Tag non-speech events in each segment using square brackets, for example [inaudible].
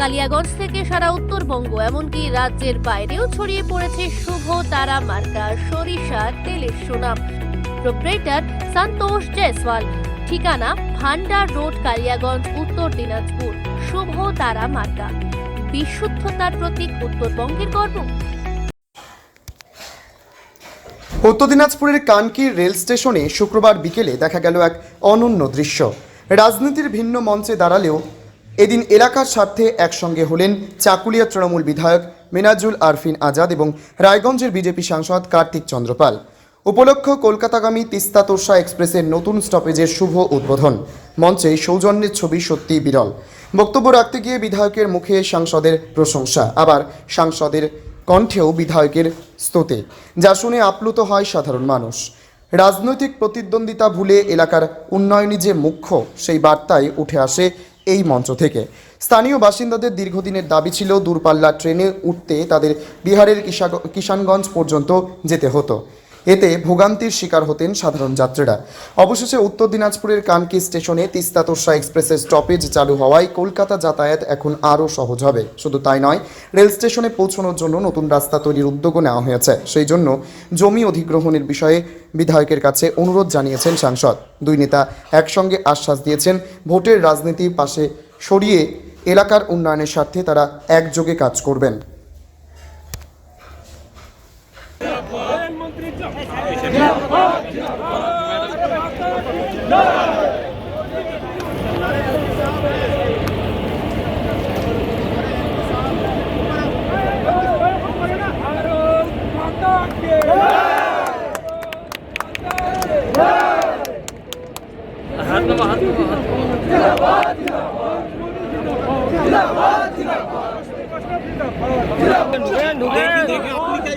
কালিয়াগঞ্জ থেকে সারা উত্তরবঙ্গ, এমনকি রাজ্যের বাইরেও ছড়িয়ে পড়েছে শুভ তারা মার্কা, সরিষা, তেলের সুনাম। প্রোপ্রেটার সন্তোষ জয়সওয়াল। ঠিকানা ভান্ডার রোড, কালিয়াগঞ্জ, উত্তর দিনাজপুর। শুভ তারা মার্কা। বিশুদ্ধতার প্রতীক উত্তরবঙ্গের গর্ব। উত্তর দিনাজপুরের কানকির রেল স্টেশনে শুক্রবার বিকেলে দেখা গেল এক অনন্য দৃশ্য। রাজনীতির ভিন্ন মঞ্চে দাঁড়ালেও এদিন এলাকার স্বার্থে একসঙ্গে হলেন চাকুলিয়া তৃণমূল বিধায়ক মিনাজুল আরফিন আজাদ এবং রায়গঞ্জের বিজেপি সাংসদ কার্তিক চন্দ্রপাল। উপলক্ষ কলকাতাগামী তিস্তা তোর্ষা এক্সপ্রেসের নতুন স্টপেজের শুভ উদ্বোধন। মঞ্চে সৌজন্যের ছবি সত্যি বিরল। বক্তব্য রাখতে গিয়ে বিধায়কের মুখে সাংসদের প্রশংসা, আবার সাংসদের কণ্ঠেও বিধায়কের স্তুতি। যা শুনে আপ্লুত হয় সাধারণ মানুষ। রাজনৈতিক প্রতিদ্বন্দ্বিতা ভুলে এলাকার উন্নয়নই যে মুখ্য, সেই বার্তায় উঠে আসে এই মঞ্চ থেকে। স্থানীয় বাসিন্দাদের দীর্ঘদিনের দাবি ছিল দূরপাল্লার ট্রেনে উঠতে তাদের বিহারের কিষানগঞ্জ পর্যন্ত যেতে হতো। এতে ভোগান্তির শিকার হতেন সাধারণ যাত্রীরা। অবশেষে উত্তর দিনাজপুরের কানকি স্টেশনে তিস্তা তোরসা এক্সপ্রেসের স্টপেজ চালু হওয়ায় কলকাতা যাতায়াত এখন আরও সহজ হবে। শুধু তাই নয়, রেল স্টেশনে পৌঁছানোর জন্য নতুন রাস্তা তৈরির উদ্যোগও নেওয়া হয়েছে। সেই জন্য জমি অধিগ্রহণের বিষয়ে বিধায়কের কাছে অনুরোধ জানিয়েছেন সাংসদ। দুই নেতা একসঙ্গে আশ্বাস দিয়েছেন, ভোটের রাজনীতি পাশে সরিয়ে এলাকার উন্নয়নের স্বার্থে তারা একযোগে কাজ করবেন। ঢুকে ঢুকে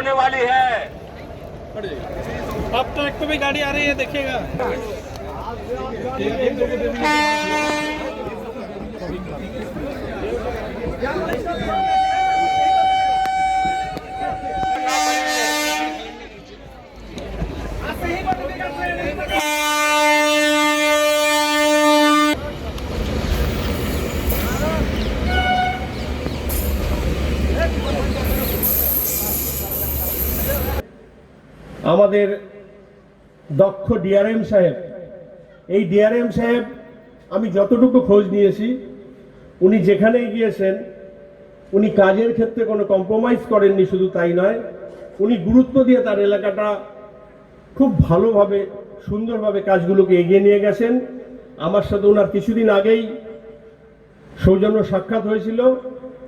होने वाली है। अब तो एक तो भी गाड़ी आ रही है देखिएगा। আমাদের দক্ষ ডিআরএম সাহেব। এই ডিআরএম সাহেব, আমি যতটুকু খোঁজ নিয়েছি, উনি যেখানেই গিয়েছেন, উনি কাজের ক্ষেত্রে কোনো কম্প্রোমাইজ করেননি, শুধু তাই নয়, উনি গুরুত্ব দিয়ে তার এলাকাটা খুব ভালোভাবে, সুন্দরভাবে কাজগুলোকে এগিয়ে নিয়ে গেছেন। আমার সাথে ওনার কিছুদিন আগেই সৌজন্য সাক্ষাৎ হয়েছিল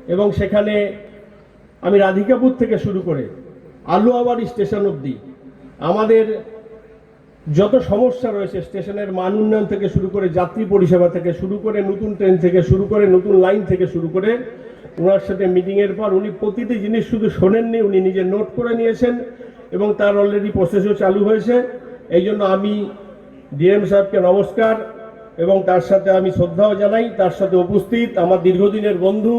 এবং সেখানে আমি রাধিকাপুর থেকে শুরু করে আলুয়াবাড়ি স্টেশন অবধি আমাদের যত সমস্যা রয়েছে, স্টেশনের মান উন্নয়ন থেকে শুরু করে যাত্রী পরিষেবা থেকে শুরু করে নতুন ট্রেন থেকে শুরু করে নতুন লাইন থেকে শুরু করে ওনার সাথে মিটিংয়ের পর উনি প্রতিটি জিনিস শুধু শোনেননি, উনি নিজে নোট করে নিয়েছেন এবং তার অলরেডি প্রসেসও চালু হয়েছে। এই জন্য আমি ডিএম সাহেবকে নমস্কার এবং তার সাথে আমি শ্রদ্ধাও জানাই। তার সাথে উপস্থিত আমার দীর্ঘদিনের বন্ধু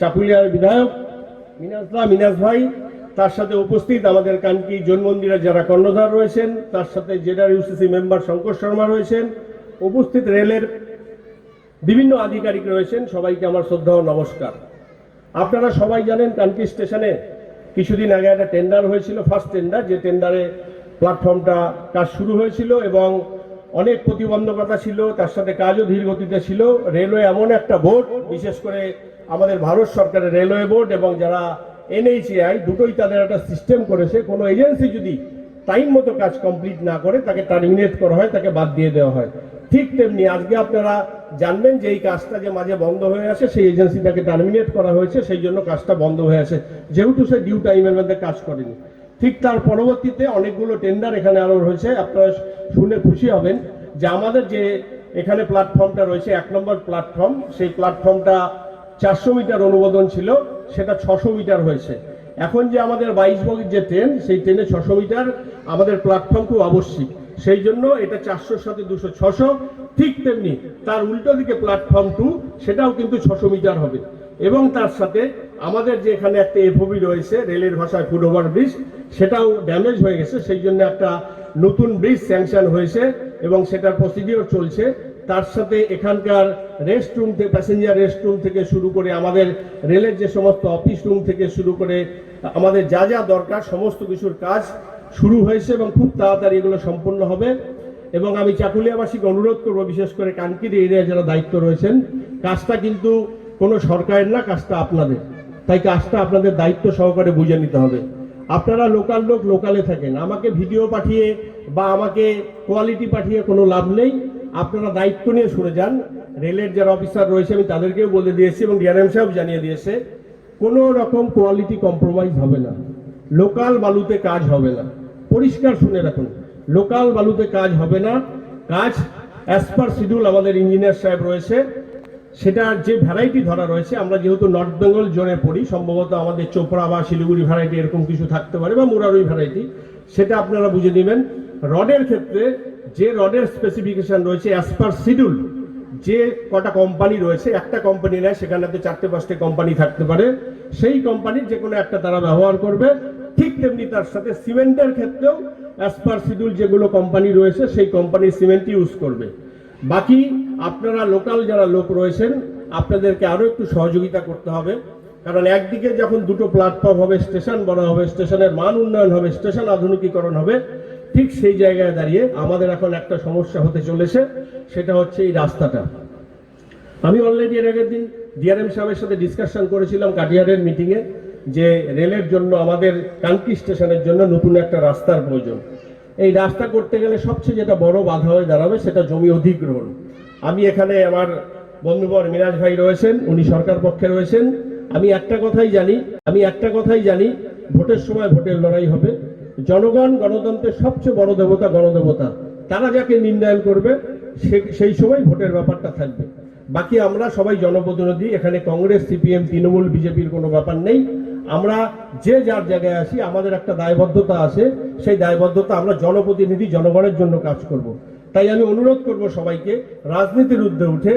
চাকুলিয়ার বিধায়ক মিনাজদা মিনাজ ভাই। তার সাথে উপস্থিত আমাদের কানকি জৈন মন্দিরে যারা কর্ণধার রয়েছেন, তার সাথে Z R UCC member Shankar Sharma রয়েছেন, উপস্থিত রেলের বিভিন্ন আধিকারিক রয়েছেন, সবাইকে আমার শ্রদ্ধা ও নমস্কার। আপনারা সবাই জানেন কানকি স্টেশনে কিছুদিন আগে একটা টেন্ডার হয়েছিল ফার্স্ট টেন্ডার যে টেন্ডারে প্ল্যাটফর্মটা কাজ শুরু হয়েছিল এবং অনেক প্রতিবন্ধকতা ছিল, তার সাথে কাজও ধীর গতিতে ছিল। রেলওয়ে এমন একটা বোর্ড বিশেষ করে আমাদের ভারত সরকারের রেলওয়ে বোর্ড এবং যারা এনএইচএআই দুটোই তাদের একটা সিস্টেম করেছে। কোনো এজেন্সি যদি টাইম মতো কাজ কমপ্লিট না করে, তাকে টার্মিনেট করা হয়, তাকে বাদ দিয়ে দেওয়া হয়। ঠিক তেমনি আজকে আপনারা জানবেন যে এই কাজটা যে মাঝে বন্ধ হয়ে আছে, সেই এজেন্সিটাকে টার্মিনেট করা হয়েছে, সেই জন্য কাজটা বন্ধ হয়ে আছে। যেহেতু সে ডিউ টাইমের মধ্যে কাজ করেনি। ঠিক তার পরবর্তীতে অনেকগুলো টেন্ডার এখানে আরও রয়েছে। আপনারা শুনে খুশি হবেন যে আমাদের যে এখানে প্ল্যাটফর্মটা রয়েছে, এক নম্বর প্ল্যাটফর্ম সেই প্ল্যাটফর্মটা চারশো মিটার অনুমোদন ছিল, সেটা ছশো মিটার হয়েছে। এখন যে আমাদের বাইশ বগির যে ট্রেন, সেই ট্রেনে ছশো মিটার আমাদের প্ল্যাটফর্ম খুব আবশ্যিক। সেই জন্য এটা চারশোর সাথে দুশো, ছশো, ঠিক তেমনি তার উল্টো দিকে প্ল্যাটফর্ম টু সেটাও কিন্তু ছশো মিটার হবে। এবং তার সাথে আমাদের যে এখানে একটা এফওবি রয়েছে, রেলের ভাষায় ফুট ওভার ব্রিজ, সেটাও ড্যামেজ হয়ে গেছে। সেই জন্য একটা নতুন ব্রিজ স্যাংশন হয়েছে এবং সেটার প্রসিডিওর চলছে। তার সাথে এখানকার রেস্ট রুম থেকে প্যাসেঞ্জার রেস্ট রুম থেকে শুরু করে আমাদের রেলের যে সমস্ত অফিস রুম থেকে শুরু করে আমাদের যা যা দরকার সমস্ত কিছুর কাজ শুরু হয়েছে এবং খুব তাড়াতাড়ি এগুলো সম্পন্ন হবে। এবং আমি চাকুলিয়াবাসীকে অনুরোধ করব, বিশেষ করে কানকির এরিয়ায় যারা দায়িত্ব রয়েছেন, কাজটা কিন্তু কোনো সরকারের না, কাজটা আপনাদের। তাই কাজটা আপনাদের দায়িত্ব সহকারে বুঝে নিতে হবে। আপনারা লোকাল লোক লোকালে থাকেন। আমাকে ভিডিও পাঠিয়ে বা আমাকে কোয়ালিটি পাঠিয়ে কোনো লাভ নেই। আপনারা দায়িত্ব নিয়ে শুনে যান। রেলের যারা অফিসার রয়েছে, আমি তাদেরকেও বলে দিয়েছি এবং ডিআরএম সাহেব জানিয়ে দিয়েছে, কোনো রকম কোয়ালিটি কম্প্রোমাইজ হবে না। লোকাল বালুতে কাজ হবে না। পরিষ্কার শুনে রাখুন, লোকাল বালুতে কাজ হবে না। কাজ অ্যাজ পার শিডিউল আমাদের ইঞ্জিনিয়ার সাহেব রয়েছে। সেটার যে ভ্যারাইটি ধরা রয়েছে, আমরা যেহেতু নর্থ বেঙ্গল জোনে পড়ি, সম্ভবত আমাদের চোপড়া বা শিলিগুড়ি ভ্যারাইটি এরকম কিছু থাকতে পারে বা মুরারই ভ্যারাইটি সেটা আপনারা বুঝে নেবেন। রডের ক্ষেত্রে যে রডের স্পেসিফিকেশন রয়েছে অ্যাজ পার শিডিউল যে কটা কোম্পানি রয়েছে, একটা কোম্পানি নেয়, সেখানে তো চারটে পাঁচটে কোম্পানি থাকতে পারে। সেই কোম্পানির যে কোনো একটা তারা ব্যবহার করবে। ঠিক তেমনি তার সাথে সিমেন্টের ক্ষেত্রেও অ্যাজ পার শিডিউল যেগুলো কোম্পানি রয়েছে, সেই কোম্পানির সিমেন্ট ইউজ করবে। বাকি আপনারা লোকাল যারা লোক রয়েছেন, আপনাদেরকে আরও একটু সহযোগিতা করতে হবে। কারণ একদিকে যখন দুটো প্ল্যাটফর্ম হবে স্টেশন বড় হবে স্টেশনের মান উন্নয়ন হবে স্টেশন আধুনিকীকরণ হবে ঠিক সেই জায়গায় দাঁড়িয়ে আমাদের এখন একটা সমস্যা হতে চলেছে, সেটা হচ্ছে এই রাস্তাটা। আমি অলরেডি এর আগের দিন ডিআরএম সাহেবের সাথে ডিসকাশন করেছিলাম কাটিহারের মিটিংয়ে যে রেলের জন্য, আমাদের কানকি স্টেশনের জন্য নতুন একটা রাস্তার প্রয়োজন। এই রাস্তা করতে গেলে সবচেয়ে যেটা বড় বাধা হয়ে দাঁড়াবে সেটা জমি অধিগ্রহণ। আমি এখানে আমার বন্ধুবর মিরাজ ভাই রয়েছেন, উনি সরকার পক্ষে রয়েছেন। আমি একটা কথাই জানি, আমি একটা কথাই জানি, ভোটের সময় ভোটের লড়াই হবে। জনগণ গণতন্ত্রের সবচেয়ে বড় দেবতা গণদেবতা। তারা যাকে নির্ণয়ন করবে সেই সময় ভোটের ব্যাপারটা থাকবে। বাকি আমরা সবাই জনপ্রতিনিধি, এখানে কংগ্রেস, সিপিএম, তৃণমূল, বিজেপির কোনো ব্যাপার নেই। আমরা যে যার জায়গায় আসি আমাদের একটা দায়বদ্ধতা আছে। সেই দায়বদ্ধতা আমরা জনপ্রতিনিধি, জনগণের জন্য কাজ করব। তাই আমি অনুরোধ করব সবাইকে, রাজনীতির ঊর্ধ্বে উঠে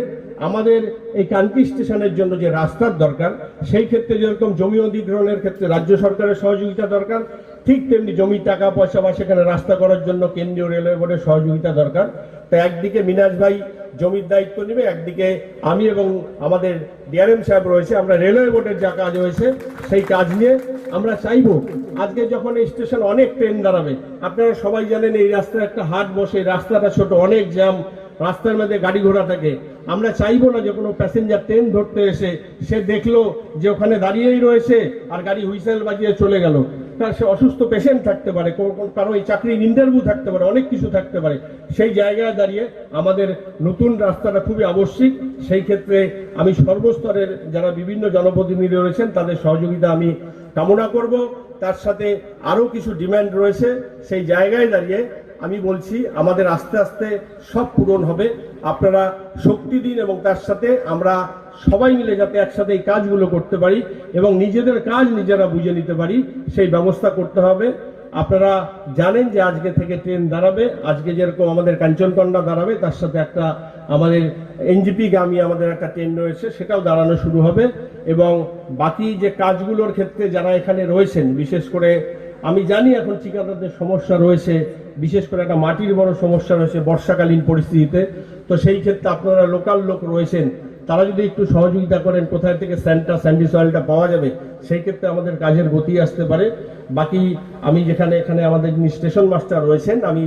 আমাদের এই কান্তি স্টেশনের জন্য যে রাস্তার দরকার, সেই ক্ষেত্রে যেরকম জমি অধিগ্রহণের ক্ষেত্রে রাজ্য সরকারের সহযোগিতা দরকার ঠিক তেমনি জমির টাকা, পয়সা বা সেখানে রাস্তা করার জন্য কেন্দ্রীয় রেলওয়ে বোর্ডের সহযোগিতা দরকার। তো একদিকে মিনাজ ভাই জমির দায়িত্ব নেবে, একদিকে আমি এবং আমাদের ডিআরএম সাহেব রয়েছে, আমরা রেলওয়ে বোর্ডের যা কাজ হয়েছে সেই কাজ নিয়ে আমরা চাইব। আজকে যখন স্টেশন অনেক ট্রেন দাঁড়াবে, আপনারা সবাই জানেন এই রাস্তায় একটা হাট বসে, রাস্তাটা ছোট, অনেক জ্যাম, রাস্তার মধ্যে গাড়ি ঘোড়া থাকে। আমরা চাইব না যে কোনো প্যাসেঞ্জার ট্রেন ধরতে এসে, সে দেখল যে ওখানে দাঁড়িয়েই রয়েছে আর গাড়ি হুইসেল বাজিয়ে চলে গেল। তার সে অসুস্থ পেশেন্ট থাকতে পারে কারও এই চাকরির ইন্টারভিউ থাকতে পারে, অনেক কিছু থাকতে পারে। সেই জায়গায় দাঁড়িয়ে আমাদের নতুন রাস্তাটা খুবই আবশ্যিক। সেই ক্ষেত্রে আমি সর্বস্তরের যারা বিভিন্ন জনপ্রতিনিধি রয়েছেন, তাদের সহযোগিতা আমি কামনা করব। তার সাথে আরও কিছু ডিমান্ড রয়েছে। সেই জায়গায় দাঁড়িয়ে আমি বলছি, আমাদের আস্তে আস্তে সব পূরণ হবে। আপনারা শক্তি দিন এবং তার সাথে আমরা সবাই মিলে যাতে একসাথে এই কাজগুলো করতে পারি এবং নিজেদের কাজ নিজেরা বুঝে নিতে পারি, সেই ব্যবস্থা করতে হবে। আপনারা জানেন যে আজকে থেকে ট্রেন দাঁড়াবে। আজকে যেরকম আমাদের কাঞ্চনকন্যা দাঁড়াবে, তার সাথে একটা আমাদের এনজিপি গামী আমাদের একটা ট্রেন রয়েছে, সেটাও দাঁড়ানো শুরু হবে এবং বাকি যে কাজগুলোর ক্ষেত্রে যারা এখানে রয়েছেন, বিশেষ করে আমি জানি এখন ঠিকাদারদের সমস্যা রয়েছে, বিশেষ করে একটা মাটির বড় সমস্যা রয়েছে বর্ষাকালীন পরিস্থিতিতে। তো সেই ক্ষেত্রে আপনারা লোকাল লোক রয়েছেন, তারা যদি একটু সহযোগিতা করেন, কোথায় থেকে স্যান্টা, স্যান্ডি সয়েলটা পাওয়া যাবে, সেই ক্ষেত্রে আমাদের কাজের গতি আসতে পারে। বাকি আমি যেখানে, এখানে আমাদের যিনি স্টেশন মাস্টার রয়েছেন, আমি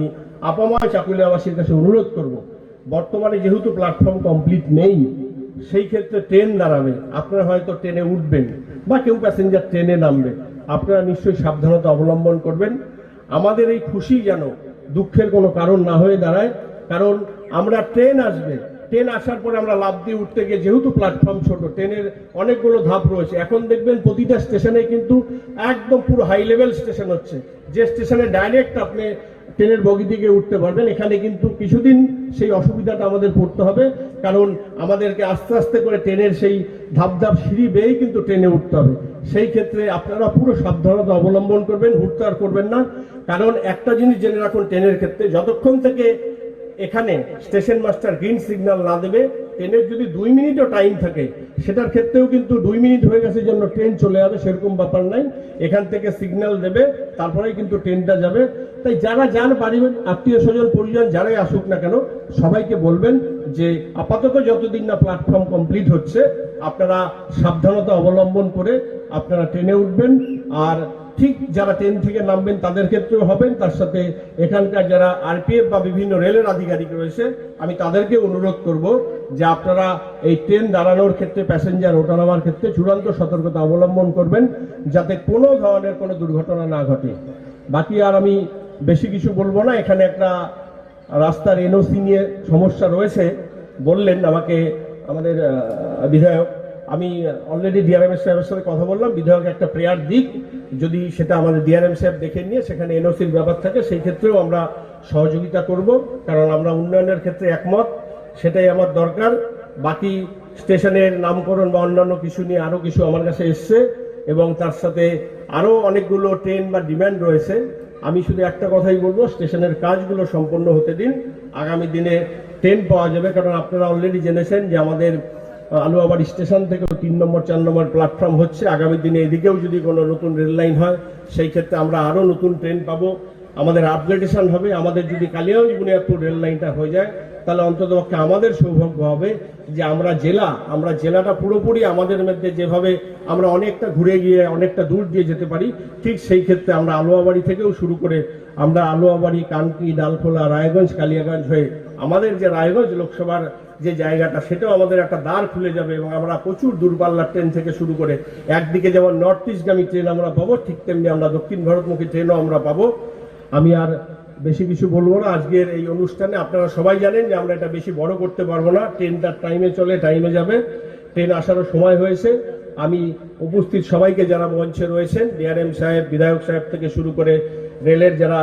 আপামায় চাকুলিয়াবাসীর কাছে অনুরোধ করব, বর্তমানে যেহেতু প্ল্যাটফর্ম কমপ্লিট নেই, সেই ক্ষেত্রে ট্রেন দাঁড়াবে আপনারা হয়তো ট্রেনে উঠবেন, বা কেউ প্যাসেঞ্জার ট্রেনে নামবে, আপনারা নিশ্চয়ই সাবধানতা অবলম্বন করবেন। আমাদের এই খুশি যেন দুঃখের কোনো কারণ না হয়ে দাঁড়ায় কারণ আমরা ট্রেন আসবে। ট্রেন আসার পরে আমরা লাভ দিয়ে উঠতে গিয়ে যেহেতু প্ল্যাটফর্ম ছোট, ট্রেনের অনেকগুলো ধাপ রয়েছে। এখন দেখবেন প্রতিটা স্টেশনে কিন্তু একদম পুরো হাই লেভেল স্টেশন হচ্ছে। যে স্টেশনে ডাইরেক্ট আপনি ট্রেনের বগি দিকে উঠতে পারবেন, এখানে কিন্তু কিছুদিন সেই অসুবিধাটা আমাদের পড়তে হবে। কারণ আমাদেরকে আস্তে আস্তে করে ট্রেনের সেই ধাপ ধাপ সিঁড়ি বেয়েই কিন্তু ট্রেনে উঠতে হবে। সেই ক্ষেত্রে আপনারা পুরো সাবধানতা অবলম্বন করবেন আর করবেন না। কারণ একটা জিনিস জেনে রাখুন, ট্রেনের ক্ষেত্রে যতক্ষণ থেকে এখানে স্টেশন মাস্টার গ্রিন সিগন্যাল না দেবে, ট্রেনের যদি দুই মিনিটও টাইম থাকে, সেটার ক্ষেত্রেও কিন্তু দুই মিনিট হয়ে গেছে জন্য ট্রেন চলে যাবে, সেরকম ব্যাপার নাই। এখান থেকে সিগন্যাল দেবে, তারপরেই কিন্তু ট্রেনটা যাবে। তাই যারা যান পারিবেন আত্মীয় স্বজন, পরিজন যারাই আসুক না কেন, সবাইকে বলবেন যে আপাতত যতদিন না প্ল্যাটফর্ম কমপ্লিট হচ্ছে, আপনারা সাবধানতা অবলম্বন করে আপনারা ট্রেনে উঠবেন। আর ঠিক যারা ট্রেন থেকে নামবেন তাদের ক্ষেত্রেও হবেন, তার সাথে এখানকার যারা আরপিএফ বা বিভিন্ন রেলের আধিকারিক রয়েছে, আমি তাদেরকে অনুরোধ করব যে আপনারা এই ট্রেন দাঁড়ানোর ক্ষেত্রে, প্যাসেঞ্জার ওঠানামার ক্ষেত্রে চূড়ান্ত সতর্কতা অবলম্বন করবেন, যাতে কোনো ধরনের কোনো দুর্ঘটনা না ঘটে। বাকি আর আমি বেশি কিছু বলব না, এখানে একটা রাস্তার এনওসি নিয়ে সমস্যা রয়েছে, বললেন আমাকে আমাদের বিধায়ক। আমি অলরেডি ডিআরএম সাহেবের সাথে কথা বললাম, বিধায়ক একটা প্রেয়ার দিক, যদি সেটা আমাদের ডিআরএম সাহেব দেখে নিয়ে সেখানে এনওসির ব্যাপার থাকে, সেই ক্ষেত্রেও আমরা সহযোগিতা করব, কারণ আমরা উন্নয়নের ক্ষেত্রে একমত, সেটাই আমার দরকার। বাকি স্টেশনের নামকরণ বা অন্যান্য কিছু নিয়ে আরও কিছু আমার কাছে এসছে, এবং তার সাথে আরও অনেকগুলো ট্রেন বা ডিমান্ড রয়েছে। আমি শুধু একটা কথাই বলব, স্টেশনের কাজগুলো সম্পন্ন হতে দিন। আগামী দিনে ট্রেন পাওয়া যাবে, কারণ আপনারা অলরেডি জেনেছেন যে আমাদের আলুয়াবাড়ি স্টেশন থেকে তিন নম্বর, চার নম্বর প্ল্যাটফর্ম হচ্ছে। আগামী দিনে এদিকেও যদি কোনো নতুন রেল লাইন হয়, সেই ক্ষেত্রে আমরা আরও নতুন ট্রেন পাবো। আমাদের আপগ্রেডেশন হবে। আমাদের যদি কালিয়াগঞ্জ বুনিয়াদপুর রেল লাইনটা হয়ে যায়, তাহলে অন্তত পক্ষে আমাদের সৌভাগ্য হবে যে আমরা জেলা, আমরা জেলাটা পুরোপুরি আমাদের মধ্যে যেভাবে আমরা অনেকটা ঘুরে গিয়ে, অনেকটা দূর দিয়ে যেতে পারি, ঠিক সেই ক্ষেত্রে আমরা আলোয়াবাড়ি থেকেও শুরু করে আমরা আলোয়াবাড়ি, কানকি, ডালখোলা, রায়গঞ্জ, কালিয়াগঞ্জ হয়ে আমাদের যে রায়গঞ্জ লোকসভার যে জায়গাটা, সেটাও আমাদের একটা দ্বার খুলে যাবে এবং আমরা প্রচুর দূরপাল্লার ট্রেন থেকে শুরু করে একদিকে যেমন নর্থ ইস্টগামী ট্রেন আমরা পাবো, ঠিক তেমনি আমরা দক্ষিণ ভারতমুখী ট্রেনও আমরা পাবো। আমি আর বেশি কিছু বলব না, আজকের এই অনুষ্ঠানে আপনারা সবাই জানেন যে আমরা এটা বেশি বড় করতে পারব না ট্রেন তার টাইমে চলে, টাইমে যাবে। ট্রেন আসারও সময় হয়েছে। আমি উপস্থিত সবাইকে যারা মঞ্চে রয়েছেন, ডিআরএম সাহেব, বিধায়ক সাহেব থেকে শুরু করে রেলের যারা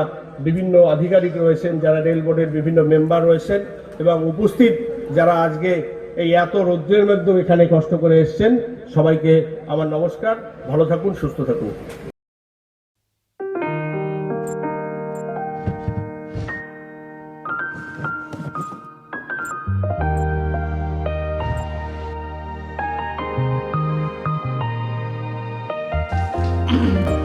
বিভিন্ন আধিকারিক রয়েছেন, যারা রেল বোর্ডের বিভিন্ন মেম্বার রয়েছেন এবং উপস্থিত যারা আজকে এই এত রৌদ্রের মধ্যে এখানে কষ্ট করে এসছেন, সবাইকে আমার নমস্কার। ভালো থাকুন, সুস্থ থাকুন। [clears throat]